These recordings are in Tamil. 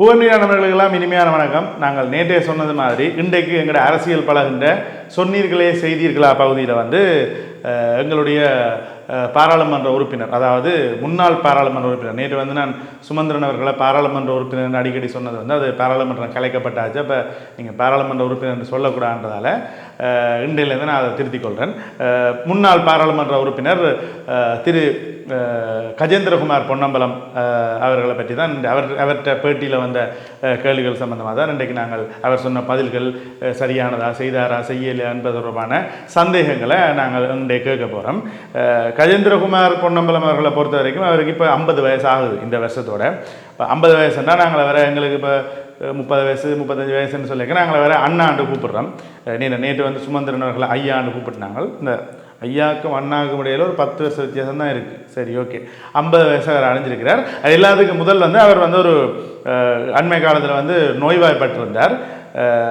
புகழ்நீரானவர்களுக்கெல்லாம் இனிமையான வணக்கம். நாங்கள் நேற்றே சொன்னது மாதிரி இன்றைக்கு எங்களோட அரசியல் பழகின்ற சொன்னீர்களே செய்தீர்களா பகுதியில் வந்து எங்களுடைய பாராளுமன்ற உறுப்பினர் அதாவது முன்னாள் பாராளுமன்ற உறுப்பினர். நேற்று வந்து நான் சுமந்திரன் அவர்களை பாராளுமன்ற உறுப்பினர் அடிக்கடி சொன்னது வந்து அது பாராளுமன்றம் கலைக்கப்பட்டாச்சு. அப்போ நீங்கள் பாராளுமன்ற உறுப்பினர் என்று சொல்லக்கூடாதுன்றதால இன்றையிலேருந்து நான் அதை திருத்திக் கொள்கிறேன் முன்னாள் பாராளுமன்ற உறுப்பினர் திரு கஜேந்திரகுமார் பொன்னம்பலம் அவர்களை பற்றி தான் அவர் அவர்கிட்ட பேட்டியில் வந்த கேள்விகள் சம்பந்தமாக தான் இன்றைக்கு நாங்கள் அவர் சொன்ன பதில்கள் சரியானதா செய்தாரா செய்யலையா என்பது தொடர்பான சந்தேகங்களை நாங்கள் இன்றைய கேட்க போகிறோம் கஜேந்திரகுமார் பொன்னம்பலம் அவர்களை பொறுத்த வரைக்கும் அவருக்கு இப்போ ஐம்பது வயசு ஆகுது இந்த வருஷத்தோட. இப்போ ஐம்பது வயசுன்னா நாங்கள் வர எங்களுக்கு இப்போ முப்பது வயசு முப்பத்தஞ்சு வயசுன்னு சொல்லியிருக்கேன் நாங்கள் வேற அண்ணாண்டு கூப்பிடுறோம். அஹ் நேற்று நேற்று வந்து சுமந்திரன் அவர்களை ஐயாண்டு கூப்பிட்டுனாங்க. இந்த ஐயாவுக்கும் அண்ணாவுக்கும் இடையில ஒரு பத்து வருஷம் வித்தியாசம் தான் இருக்குது சரி ஓகே. ஐம்பது வயசு அவர் அடைஞ்சிருக்கிறார். அது எல்லாத்துக்கும் முதல் வந்து அவர் வந்து ஒரு அண்மை காலத்தில் வந்து நோய்வாய்ப்பட்டிருந்தார்.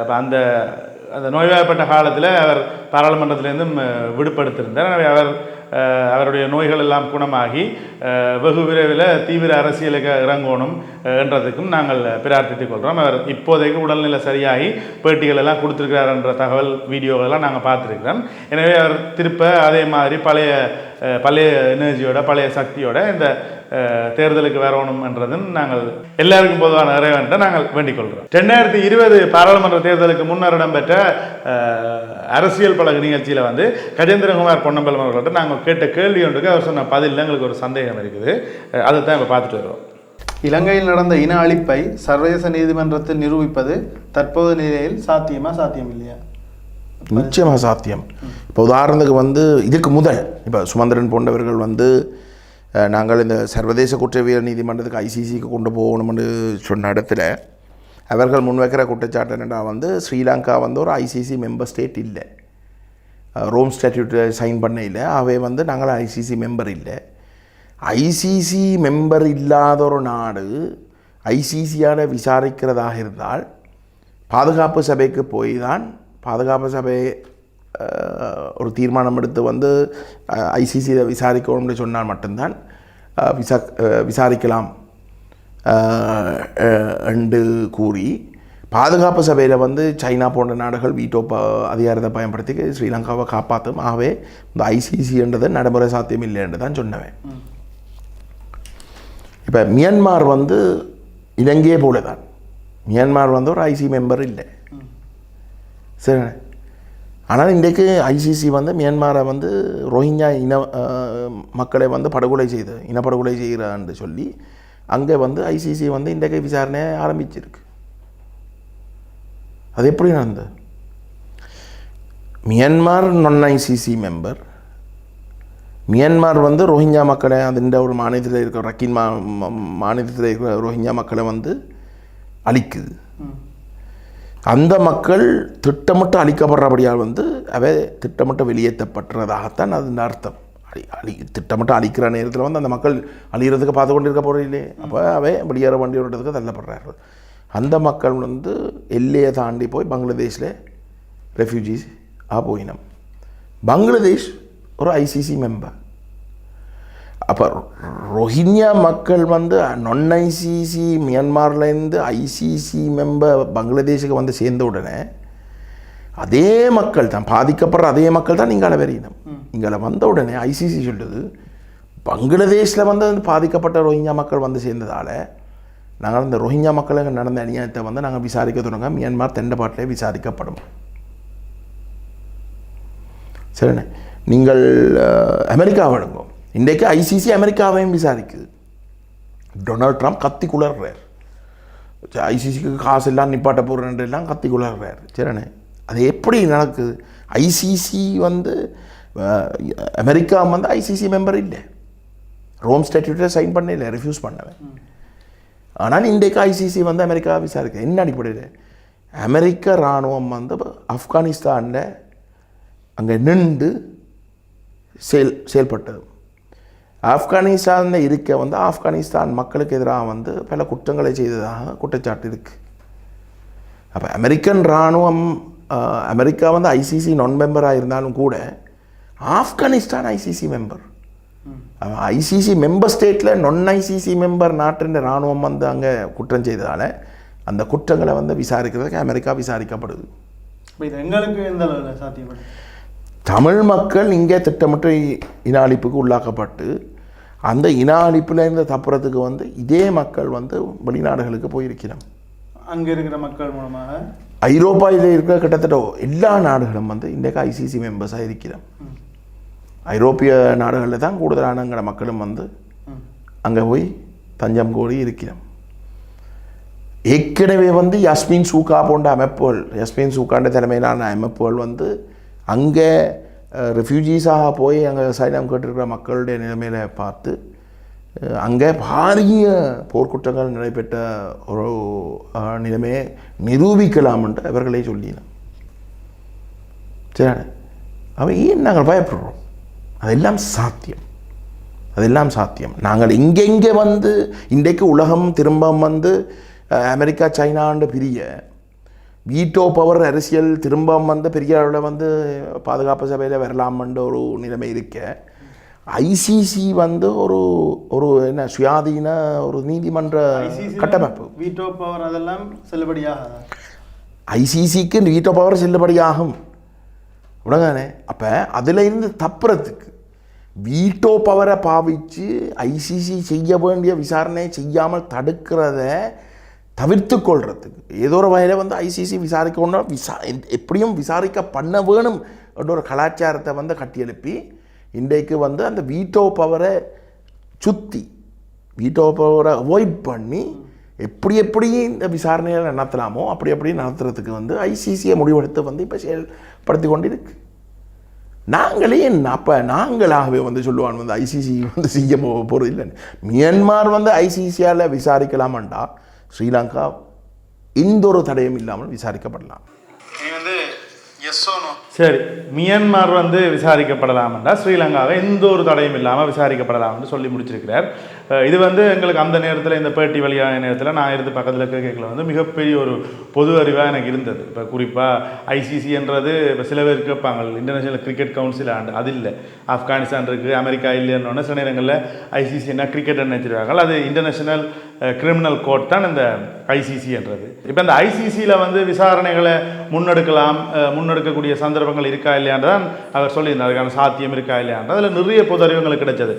அப்போ அந்த அந்த நோய்வாய்ப்பட்ட காலத்தில் அவர் பாராளுமன்றத்திலேருந்தும் விடுபடுத்திருந்தார். அவர் அவருடைய நோய்கள் எல்லாம் குணமாகி வெகு விரைவில் தீவிர அரசியலுக்கு இறங்கணும் என்றதுக்கும் நாங்கள் பிரார்த்தித்துக் கொள்கிறோம். அவர் இப்போதைக்கு உடல்நிலை சரியாகி பேட்டிகள் எல்லாம் கொடுத்துருக்கிறார் என்ற தகவல் வீடியோகளெல்லாம் நாங்கள் பார்த்துருக்கிறோம். எனவே அவர் திருப்ப அதே மாதிரி பழைய பழைய எனர்ஜியோட பழைய சக்தியோட இந்த தேர்தலுக்கு வரணும் என்றதும் நாங்கள் எல்லாருக்கும் பொதுவான இறைவன்ட்ட நாங்கள் வேண்டிக் கொள்கிறோம். ரெண்டாயிரத்தி இருபது பாராளுமன்ற தேர்தலுக்கு முன்னர் இடம்பெற்ற அரசியல் பழகு நிகழ்ச்சியில் வந்து கஜேந்திரகுமார் பொன்னம்பலம் அவர்கள்ட்ட நாங்கள் கேட்ட கேள்வி ஒன்றுக்கு அவர் சொன்ன பதிலில் எங்களுக்கு ஒரு சந்தேகம் இருக்குது. அதை தான் இப்போ பார்த்துட்டு வருவோம். இலங்கையில் நடந்த இன அழிப்பை சர்வதேச நீதிமன்றத்தில் நிரூபிப்பது தற்போது நிலையில் சாத்தியமா சாத்தியம் இல்லையா நிச்சயமாக சாத்தியம். இப்போ உதாரணத்துக்கு வந்து இதுக்கு முதல் இப்போ சுமந்திரன் போன்றவர்கள் வந்து நாங்கள் இந்த சர்வதேச குற்றவியல் நீதிமன்றத்துக்கு ஐசிசிக்கு கொண்டு போகணும்னு சொன்ன இடத்துல அவர்கள் முன்வைக்கிற குற்றச்சாட்டு என்னடா வந்து ஸ்ரீலங்கா வந்து ஒரு ஐசிசி மெம்பர் ஸ்டேட் இல்லை ரோம் ஸ்டாட்யூட் சைன் பண்ண இல்லை அவை வந்து நாங்கள் ஐசிசி மெம்பர் இல்லை ஐசிசி மெம்பர் இல்லாத ஒரு நாடு ஐசிசியால் விசாரிக்கிறதாக இருந்தால் பாதுகாப்பு சபைக்கு போய் தான் பாதுகாப்பு சபை ஒரு தீர்மானம் எடுத்து வந்து ஐசிசியை விசாரிக்கணும்னு சொன்னால் மட்டும்தான் விசா விசாரிக்கலாம். என்று கூறி பாதுகாப்பு சபையில் வந்து சைனா போன்ற நாடுகள் வீட்டோ ப அதிகாரத்தை பயன்படுத்தி ஸ்ரீலங்காவை காப்பாற்றும் ஆகவே இந்த ஐசிசின்றது நடைமுறை சாத்தியம் இல்லை என்று தான் சொன்னவன். இப்போ மியான்மார் வந்து இலங்கையே போல தான் மியான்மார் வந்து ஒரு ஐசி மெம்பர் இல்லை. சரி. ஆனால் இன்றைக்கு ஐசிசி வந்து மியான்மாரை வந்து ரோஹிங்கா இன மக்களை வந்து படுகொலை செய்து இனப்படுகொலை செய்கிறான்னு சொல்லி அங்கே வந்து ஐசிசி வந்து இன்றைக்கு விசாரணையை ஆரம்பிச்சிருக்கு. அது எப்படி நடந்தது? மியான்மர் நான் ஐசிசி மெம்பர் மியான்மர் வந்து ரோஹிங்கா மக்களை அதுன்ற ஒரு மாநிலத்தில் இருக்கிற ரக்கின் மா மா- மாநிலத்தில் இருக்கிற ரோஹிங்கா மக்களை வந்து அழிக்குது. அந்த மக்கள் திட்டமிட்டு அழிக்கப்படுறபடியால் வந்து அவை திட்டமிட்டு வெளியேற்றப்படுறதாகத்தான் அது அர்த்தம். அழி அழி திட்டமிட்டு அழிக்கிற நேரத்தில் வந்து அந்த மக்கள் அழிகிறதுக்கு பார்த்து கொண்டு இருக்க போகிறீங்களே அப்போ அவை வெளியேற வண்டி ஓட்டுறதுக்கு தள்ளப்படுறாரு அந்த மக்கள் வந்து எல்லையை தாண்டி போய் பங்களாதேஷில் ரெஃப்யூஜிஸ் ஆ போயினம். பங்களாதேஷ் ஒரு ஐசிசி மெம்பர் அப்போ ரோஹிங்யா மக்கள் வந்து நான் ஐசிசி மியான்மார்லேருந்து ஐசிசி மெம்பர் பங்களாதேஷுக்கு வந்து சேர்ந்த உடனே அதே மக்கள் தான் பாதிக்கப்படுற அதே மக்கள் தான் இங்கால வரையினம் இங்கால வந்த உடனே ஐசிசி சொல்லுது பங்களாதேஷில் வந்து பாதிக்கப்பட்ட ரோஹிங்யா மக்கள் வந்து சேர்ந்ததால் நாங்கள் இந்த ரோஹிங்யா மக்களுக்கு நடந்த அநியாயத்தை வந்து நாங்கள் விசாரிக்க தொடங்க மியான்மார் தெண்டப்பாட்டிலே விசாரிக்கப்படும். சரிண்ணே? நீங்கள் அமெரிக்கா வழங்கும். இன்றைக்கு ஐசிசி அமெரிக்காவையும் விசாரிக்குது. டொனால்ட் ட்ரம்ப் கத்தி குளர்றார். ஐசிசிக்கு காசு எல்லாம் நிப்பாட்ட போகிறேன் எல்லாம் கத்தி குளர்றார். சரிண்ணே அது எப்படி நடக்குது? ஐசிசி வந்து அமெரிக்கா வந்து ஐசிசி மெம்பர் இல்லை. ரோம் ஸ்டாட்யூட்டை சைன் பண்ண இல்லை ரிஃப்யூஸ் பண்ணவன் ஆனால் இன்றைக்கு ஐசிசி வந்து அமெரிக்கா விசாரிக்க என்ன அடிப்படையில்? அமெரிக்க இராணுவம் வந்து ஆப்கானிஸ்தானில் அங்கே நின்று செயல் செயல்பட்டது. ஆப்கானிஸ்தானில் இருக்க வந்து ஆப்கானிஸ்தான் மக்களுக்கு எதிராக வந்து பல குற்றங்களை செய்ததாக குற்றச்சாட்டு இருக்குது அப்போ அமெரிக்கன் இராணுவம் அமெரிக்கா வந்து ஐசிசி நான் மெம்பராக இருந்தாலும் கூட Afghanistan ICC member ICC member ஸ்டேட்டில் நான் ஐசிசி மெம்பர் நாட்டின் இராணுவம் வந்து அங்கே குற்றம் செய்ததால் அந்த குற்றங்களை வந்து விசாரிக்கிறதுக்கு அமெரிக்கா விசாரிக்கப்படுது. எங்களுக்கு எந்த தமிழ் மக்கள் இங்கே திட்டமிட்ட இ- இன அழிப்புக்கு உள்ளாக்கப்பட்டு அந்த இன அழிப்புல இருந்து தப்புறதுக்கு வந்து இதே மக்கள் வந்து வெளிநாடுகளுக்கு போயிருக்கிறோம் அங்கே இருக்கிற மக்கள் மூலமாக ஐரோப்பாவில் இருக்கிற கிட்டத்தட்ட எல்லா நாடுகளும் வந்து இன்றைக்கு ஐசிசி மெம்பர்ஸாக இருக்கிறோம். ஐரோப்பிய நாடுகளில் தான் கூடுதலானங்கிற மக்களும் வந்து. அங்கே போய் தஞ்சம் கோரி இருக்கிறோம் ஏற்கனவே வந்து யஸ்மின் சூகா போன்ற அமைப்புகள் யஸ்மின் சூகாண்ட தலைமையிலான அமைப்புகள் வந்து அங்கே ரெஃப்யூஜிஸாக போய் அங்கே சைனம் கேட்டிருக்கிற மக்களுடைய நிலைமையில பார்த்து அங்கே பாரிய போர்க்குற்றங்கள் நடைபெற்ற ஒரு நிலைமையை நிரூபிக்கலாம் என்று அவர்களே சொல்லினோம் சரி அவன் ஏன் நாங்கள் பயப்படுறோம்? அதெல்லாம் சாத்தியம். அதெல்லாம் சாத்தியம். நாங்கள் இங்கெங்கே வந்து இன்றைக்கு உலகம் திரும்ப வந்து அமெரிக்கா சைனாண்டு பிரிய வீட்டோ பவர் அரசியல் திரும்ப வந்து பெரிய அளவில் வந்து பாதுகாப்பு சபையில் வரலாம்ன்ற ஒரு நிலைமை இருக்க. ஐசிசி வந்து ஒரு ஒரு என்ன சுயாதீன ஒரு நீதிமன்ற கட்டமைப்பு. வீட்டோ பவர் அதெல்லாம் செல்லுபடியாகாதா? ஐசிசிக்கு வீட்டோ பவர் செல்லுபடியாகும். உடனே அப்போ அதில் இருந்து தப்புறதுக்கு வீட்டோ பவரை பாவித்து ஐசிசி செய்ய வேண்டிய விசாரணை செய்யாமல் தடுக்கிறத தவிர்த்து கொள்றதுக்கு ஏதோ ஒரு வகையில் வந்து ஐசிசி விசாரிக்கணும்னா விசா எப்படியும் விசாரிக்க பண்ண வேணும் என்ற ஒரு கலாச்சாரத்தை வந்து கட்டியெழுப்பி இன்றைக்கு வந்து அந்த வீட்டோ பவரை சுற்றி வீட்டோ பவரை அவாய்ட் பண்ணி எப்படி எப்படி இந்த விசாரணையை நடத்தலாமோ அப்படி அப்படி நடத்துறதுக்கு வந்து ஐசிசியை முடிவெடுத்து வந்து இப்போ செயல்படுத்தி கொண்டு இருக்கு நாங்களே என்ன அப்போ நாங்களாகவே வந்து சொல்லுவான் வந்து ஐசிசி வந்து செய்ய போகிறது இல்லைன்னு. மியான்மார் வந்து ஐசிசியால் விசாரிக்கலாமண்டா? ஸ்ரீலங்கா எந்த ஒரு தடையும் இல்லாமல் விசாரிக்கப்படலாம். நீ வந்து எஸ் சரி மியான்மர் வந்து விசாரிக்கப்படலாம் என்றால் ஸ்ரீலங்காவை எந்த ஒரு தடையும் இல்லாமல் விசாரிக்கப்படலாம் என்று சொல்லி முடிச்சிருக்கிறார். இது வந்து எங்களுக்கு அந்த நேரத்தில் இந்த பேட்டி வழியான நேரத்தில் நான் இருந்து பக்கத்தில் கேட்கல. வந்து மிகப்பெரிய ஒரு பொது அறிவாக எனக்கு இருந்தது. இப்போ குறிப்பாக ஐசிசின்றது இப்போ சில பேர் கேட்பாங்க. இன்டர்நேஷனல் கிரிக்கெட் கவுன்சில் ஆண்டு அது இல்லை. ஆப்கானிஸ்தான் இருக்குது அமெரிக்கா இல்லைன்னு சில நேரங்களில் ஐசிசின்னா கிரிக்கெட் நினைச்சிருக்காங்க. அது இன்டர்நேஷனல் கிரிமினல் கோர்ட் தான் இந்த ஐசிசின்றது இப்போ இந்த ஐசிசியில் வந்து விசாரணைகளை முன்னெடுக்கலாம் முன்னெடுக்கக்கூடிய சந்தர்ப்பம் சந்தர்ப்பங்கள் இருக்கா இல்லையான்றதான் அவர் சொல்லியிருந்தார். அதுக்கான சாத்தியம் இருக்கா இல்லையான்ற அதில் நிறைய பொது கிடைச்சது.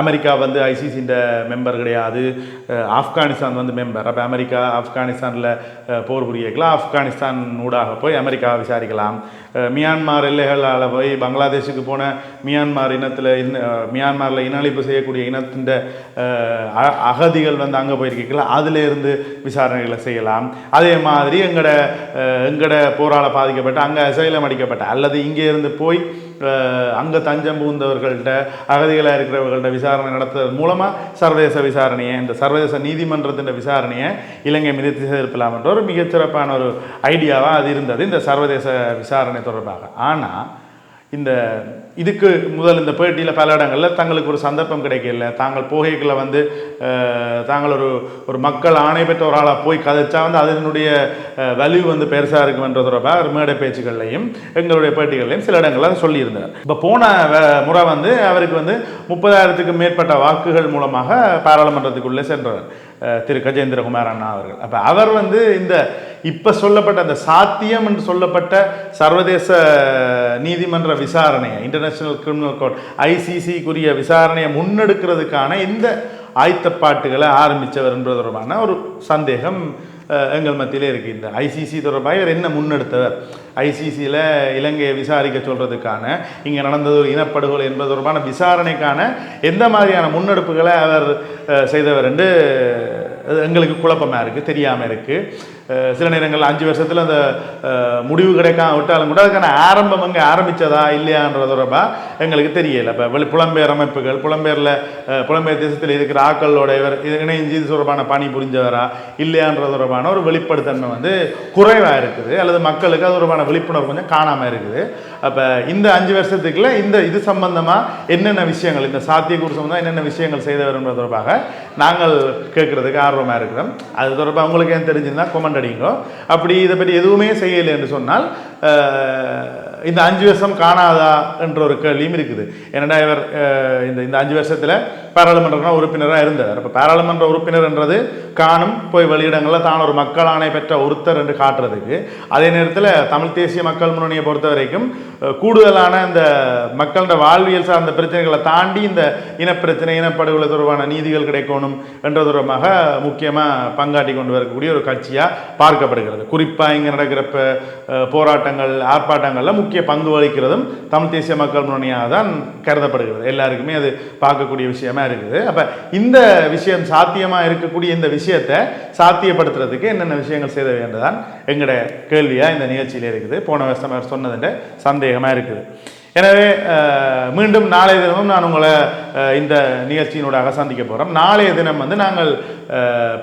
அமெரிக்கா வந்து ஐசிசின்ற மெம்பர் கிடையாது. ஆப்கானிஸ்தான் வந்து மெம்பர் அப்போ அமெரிக்கா ஆப்கானிஸ்தானில் போர் புரியக்கலாம் ஆப்கானிஸ்தான் ஊடாக போய் அமெரிக்கா விசாரிக்கலாம். மியான்மார் எல்லைகளால் போய் பங்களாதேஷுக்கு போன மியான்மார் இனத்தில் இன் மியான்மாரில் இனழிப்பு செய்யக்கூடிய இனத்தின் அகதிகள் வந்து அங்கே போயிருக்கீங்களா? அதிலேருந்து விசாரணைகளை செய்யலாம். அதே மாதிரி எங்களோட எங்களோட எங்கட போரால் பாதிக்கப்பட்ட அங்கே அசைலம் அடிக்கப்பட்ட அல்லது இங்கே இருந்து போய் அங்கே தஞ்சம் புகுந்தவர்கள்ட்ட அகதிகளாக இருக்கிறவர்கள்ட்ட விசாரணை நடத்துறது மூலமாக சர்வதேச விசாரணையை இந்த சர்வதேச நீதிமன்றத்தின் விசாரணையை இலங்கை மீது திசை திருப்பலாம் என்ற ஒரு மிகச்சிறப்பான ஒரு ஐடியாவாக அது இருந்தது. இந்த சர்வதேச விசாரணை தொடர்பாக. ஆனால் இந்த இதுக்கு முதல் இந்த பேட்டியில் பல இடங்களில் தங்களுக்கு ஒரு சந்தர்ப்பம் கிடைக்கல. தாங்கள் போகைகளை வந்து தாங்கள் ஒரு ஒரு மக்கள் ஆணை பெற்ற ஒரு ஆளாக போய் கதைச்சா வந்து அதனுடைய வலிவு வந்து பெருசாக இருக்குமென்ற தொடர்பாக ஒரு மேடை பேச்சுகள்லையும் எங்களுடைய பேட்டிகள்லையும் சில இடங்களில் சொல்லியிருந்தார் இப்போ போன முறை வந்து அவருக்கு வந்து முப்பதாயிரத்துக்கும் மேற்பட்ட வாக்குகள் மூலமாக பாராளுமன்றத்துக்குள்ளே சென்றவர் திரு கஜேந்திரகுமார் அண்ணா அவர்கள். அப்போ அவர் வந்து இந்த இப்போ சொல்லப்பட்ட அந்த சாத்தியம் என்று சொல்லப்பட்ட சர்வதேச நீதிமன்ற விசாரணையை இன்டர்நேஷனல் கிரிமினல் கோர்ட் ஐசிசிக்குரிய விசாரணையை முன்னெடுக்கிறதுக்கான இந்த ஆயத்தப்பாட்டுகளை ஆரம்பித்தவர் என்பது தொடர்பான ஒரு சந்தேகம் எங்கள் மத்தியிலே இருக்குது இந்த ஐசிசி தொடர்பாக இவர் என்ன முன்னெடுத்தவர்? ஐசிசியில் இலங்கையை விசாரிக்க சொல்கிறதுக்கான இங்கே நடந்தது ஒரு இனப்படுகொலை என்பது தொடர்பான விசாரணைக்கான எந்த மாதிரியான முன்னெடுப்புகளை அவர் செய்தவர் என்று எங்களுக்கு குழப்பமாக இருக்குது தெரியாமல் இருக்குது சில நேரங்களில் அஞ்சு வருஷத்தில் அந்த முடிவு கிடைக்காம விட்டாலும் கூட அதுக்கான ஆரம்பம் அங்கே ஆரம்பித்ததா இல்லையான்ற தொடர்பாக எங்களுக்கு தெரியல. இப்போ வெளி புலம்பெயர் அமைப்புகள் புலம்பெயரில் புலம்பெயர் தேசத்தில் இருக்கிற ஆக்களோட இவர் இது இணைஞ்சு இது தொடர்பான பணி புரிஞ்சவரா இல்லையான்ற தொடர்பான ஒரு வெளிப்படுத்தன்மை வந்து குறைவாக இருக்குது. அல்லது மக்களுக்கு அது தொடர்பான விழிப்புணர்வு கொஞ்சம் காணாமல் இருக்குது. அப்போ இந்த அஞ்சு வருஷத்துக்குள்ள இந்த இது சம்பந்தமாக என்னென்ன விஷயங்கள் இந்த சாத்தியக்கூறு சம்பந்தமாக என்னென்ன விஷயங்கள் செய்தவர் என்பது தொடர்பாக நாங்கள் கேட்குறதுக்கு ஆர்வமாக இருக்கிறோம். அது தொடர்பாக உங்களுக்கு ஏன் தெரிஞ்சிருந்தால் கொமெண்ட் அடிங்கோ அப்படி இதை பற்றி எதுவுமே செய்யலை என்று சொன்னால் இந்த அஞ்சு வருஷம் காணாதா என்ற ஒரு கேள்வியும் இருக்குது. என்னடா இவர் இந்த இந்த அஞ்சு வருஷத்தில் பாராளுமன்ற உறுப்பினராக இருந்தார். அப்போ பாராளுமன்ற உறுப்பினர்ன்றது காணும் போய் வெளியிடங்களில் தான் ஒரு மக்கள் ஆணை பெற்ற ஒருத்தர் என்று காட்டுறதுக்கு. அதே நேரத்தில் தமிழ் தேசிய மக்கள் முன்னணியை பொறுத்த வரைக்கும் கூடுதலான இந்த மக்களோட வாழ்வியல் சார்ந்த பிரச்சனைகளை தாண்டி இந்த இனப்பிரச்சனை இனப்படுகொலை தொடர்பான நீதிகள் கிடைக்கணும் என்ற தொடர்பாக முக்கியமாக பங்காட்டி கொண்டு வரக்கூடிய ஒரு கட்சியாக பார்க்கப்படுகிறது. குறிப்பாக இங்கே நடக்கிற போராட்டங்கள் ஆர்ப்பாட்டங்களில் முக்கிய முக்கிய பங்கு வகிக்கிறதும் தமிழ் தேசிய மக்கள் முன்னணியாக தான் கருதப்படுகிறது. எல்லாருக்குமே அது பார்க்கக்கூடிய விஷயமா இருக்குது. அப்போ இந்த விஷயம் சாத்தியமாக இருக்கக்கூடிய இந்த விஷயத்தை சாத்தியப்படுத்துறதுக்கு என்னென்ன விஷயங்கள் செய்த வேண்டதான் எங்களோட கேள்வியாக இந்த நிகழ்ச்சியில் இருக்குது. போன வருஷம் சொன்னதுன்ற சந்தேகமாக இருக்குது. எனவே மீண்டும் நாளைய தினமும் நான் உங்களை இந்த நிகழ்ச்சியினூடாக சந்திக்க போகிறோம் நாளைய தினம் வந்து நாங்கள்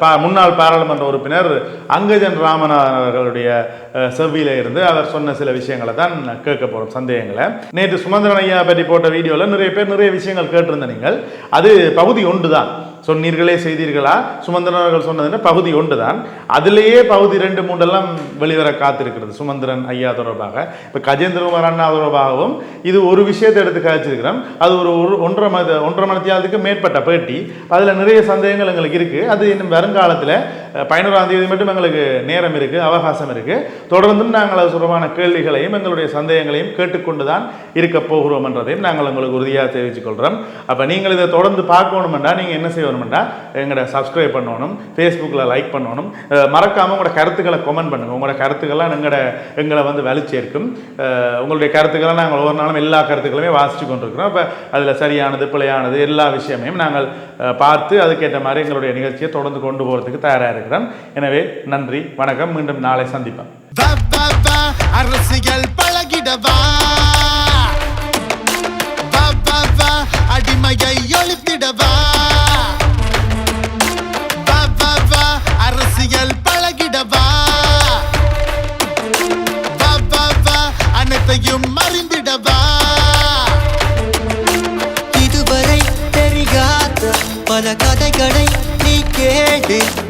பா முன்னாள் பாராளுமன்ற உறுப்பினர் அங்கஜன் ராமநாதன் அவர்களுடைய செவ்வியில் செவ்வியில இருந்து அவர் சொன்ன சில விஷயங்களை தான் கேட்க போகிறோம் சந்தேகங்களை. நேற்று சுமந்திரன் ஐயா பற்றி போட்ட வீடியோவில் நிறைய பேர் நிறைய விஷயங்கள் கேட்டிருந்த நீங்கள். அது பகுதி ஒன்று தான் சொன்னீர்களே செய்தீர்களா? சுமந்திரன் அவர்கள் சொன்னதுன்னு பகுதி ஒன்று தான் அதிலேயே பகுதி ரெண்டு மூன்றெல்லாம் வெளிவர காத்திருக்கிறது சுமந்திரன் ஐயா தொடர்பாக. இப்போ கஜேந்திரகுமார் அண்ணா தொடர்பாகவும் இது ஒரு விஷயத்தை எடுத்து கழிச்சிருக்கிறோம் அது ஒரு ஒரு ஒன்றரை மத ஒன்றரை மணத்தியாவதுக்கு மேற்பட்ட பேட்டி. அதில் நிறைய சந்தேகங்கள் எங்களுக்கு இருக்குது அது இன்னும் வருங்காலத்தில் அஹ், பதினோராம் தேதி மட்டும் எங்களுக்கு நேரம் இருக்குது அவகாசம் இருக்குது தொடர்ந்தும் நாங்கள் அது தொடர்பான கேள்விகளையும் எங்களுடைய சந்தேகங்களையும் கேட்டுக்கொண்டு தான் இருக்க போகிறோம் என்றதையும் நாங்கள் உங்களுக்கு உறுதியாக தெரிவித்துக் கொள்கிறோம் அப்போ நீங்கள் இதை தொடர்ந்து பார்க்கணுமெண்டா நீங்கள் என்ன செய்யணும்? வேணும்னா எங்களோட சப்ஸ்கிரைப் பண்ணணும் ஃபேஸ்புக்கில் லைக் பண்ணணும். மறக்காமல் மறக்காம உங்களோட கருத்துக்களை கமெண்ட் பண்ணுங்கள் உங்களோட கருத்துக்கள்லாம் எங்களோட எங்களை வந்து வலிச்சேர்க்கும். உங்களுடைய கருத்துக்களை நாங்கள் ஒவ்வொரு நாளும் எல்லா கருத்துக்களுமே வாசித்து கொண்டிருக்கிறோம். இப்போ அதில் சரியானது பிழையானது எல்லா விஷயமையும் நாங்கள் பார்த்து அதுக்கேற்ற மாதிரி எங்களுடைய நிகழ்ச்சியை தொடர்ந்து கொண்டு போகிறதுக்கு தயாராக இருக்கிறோம். எனவே நன்றி வணக்கம். மீண்டும் நாளை சந்திப்போம். வா, அரசியல் பழகிடவா? அடிமையை ஒழித்திடவா? 一